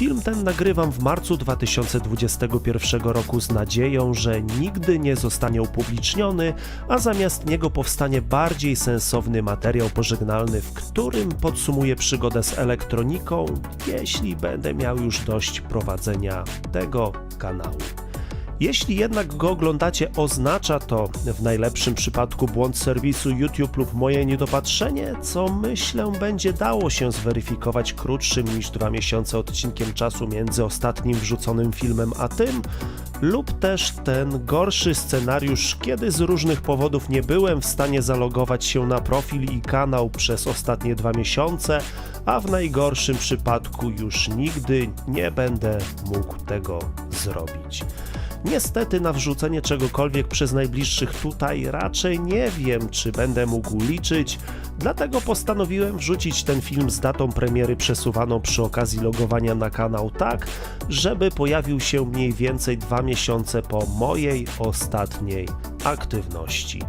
Film ten nagrywam w marcu 2021 roku z nadzieją, że nigdy nie zostanie upubliczniony, a zamiast niego powstanie bardziej sensowny materiał pożegnalny, w którym podsumuję przygodę z elektroniką, jeśli będę miał już dość prowadzenia tego kanału. Jeśli jednak go oglądacie, oznacza to w najlepszym przypadku błąd serwisu YouTube lub moje niedopatrzenie, co myślę będzie dało się zweryfikować krótszym niż dwa miesiące odcinkiem czasu między ostatnim wrzuconym filmem a tym, lub też ten gorszy scenariusz, kiedy z różnych powodów nie byłem w stanie zalogować się na profil i kanał przez ostatnie dwa miesiące, a w najgorszym przypadku już nigdy nie będę mógł tego zrobić. Niestety na wrzucenie czegokolwiek przez najbliższych tutaj raczej nie wiem, czy będę mógł liczyć, dlatego postanowiłem wrzucić ten film z datą premiery przesuwaną przy okazji logowania na kanał tak, żeby pojawił się mniej więcej dwa miesiące po mojej ostatniej aktywności.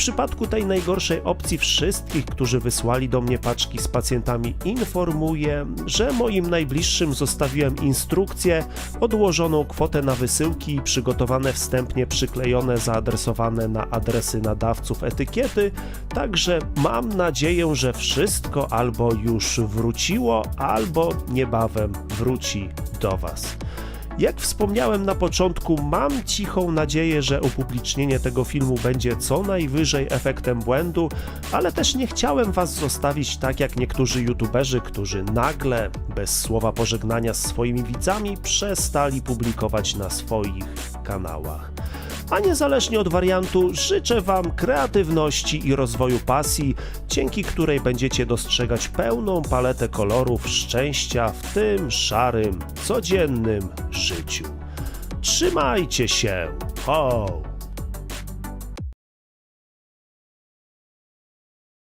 Przypadku tej najgorszej opcji wszystkich, którzy wysłali do mnie paczki z pacjentami, informuję, że moim najbliższym zostawiłem instrukcję, odłożoną kwotę na wysyłki i przygotowane wstępnie przyklejone, zaadresowane na adresy nadawców etykiety, także mam nadzieję, że wszystko albo już wróciło, albo niebawem wróci do Was. Jak wspomniałem na początku, mam cichą nadzieję, że upublicznienie tego filmu będzie co najwyżej efektem błędu, ale też nie chciałem was zostawić tak jak niektórzy youtuberzy, którzy nagle, bez słowa pożegnania z swoimi widzami, przestali publikować na swoich kanałach. A niezależnie od wariantu, życzę Wam kreatywności i rozwoju pasji, dzięki której będziecie dostrzegać pełną paletę kolorów szczęścia w tym szarym, codziennym życiu. Trzymajcie się! Ho!